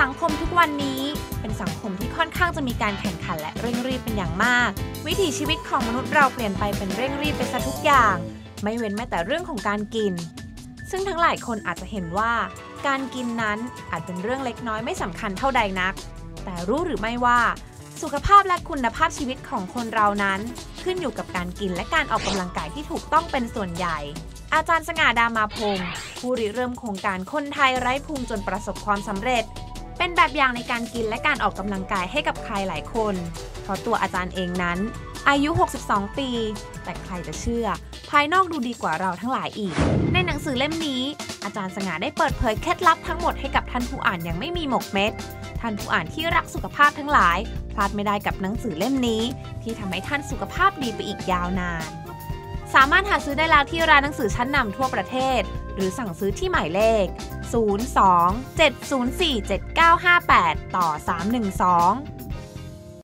สังคมทุกวันนี้เป็นสังคมที่ค่อนข้างจะมีการแข่งขันและเร่งรีบเป็นอย่างมาก วิถีชีวิตของมนุษย์เราเปลี่ยนไปเป็นเร่งรีบไปซะทุกอย่าง ไม่เว้นแม้แต่เรื่องของการกิน ซึ่งทั้งหลายคนอาจจะเห็นว่า การกินนั้นอาจเป็นเรื่องเล็กน้อยไม่สำคัญเท่าใดนัก แต่รู้หรือไม่ว่า สุขภาพและคุณภาพชีวิตของคนเรานั้น ขึ้นอยู่กับการกินและการออกกำลังกายที่ถูกต้องเป็นส่วนใหญ่ อาจารย์สง่าดามาพงศ์ผู้ริเริ่มโครงการคนไทยไร้พุงจนประสบความสำเร็จ เป็นแบบอย่างในการกินและการออกกำลังกายให้กับใครหลายคน เพราะตัวอาจารย์เองนั้น อายุ 62 ปี แต่ใครจะเชื่อ ภายนอกดูดีกว่าเราทั้งหลายอีก ในหนังสือเล่มนี้ อาจารย์สง่าได้เปิดเผยเคล็ดลับทั้งหมดให้กับท่านผู้อ่านอย่างไม่มีหมกเม็ดท่านผู้อ่านที่รักสุขภาพทั้งหลาย พลาดไม่ได้กับหนังสือเล่มนี้ ที่ทำให้ท่านสุขภาพดีไปอีกยาวนาน สามารถหาซื้อได้แล้วที่ร้านหนังสือชั้นนำทั่วประเทศ หรือสั่งซื้อที่หมายเลข 02 704 7958 ต่อ 312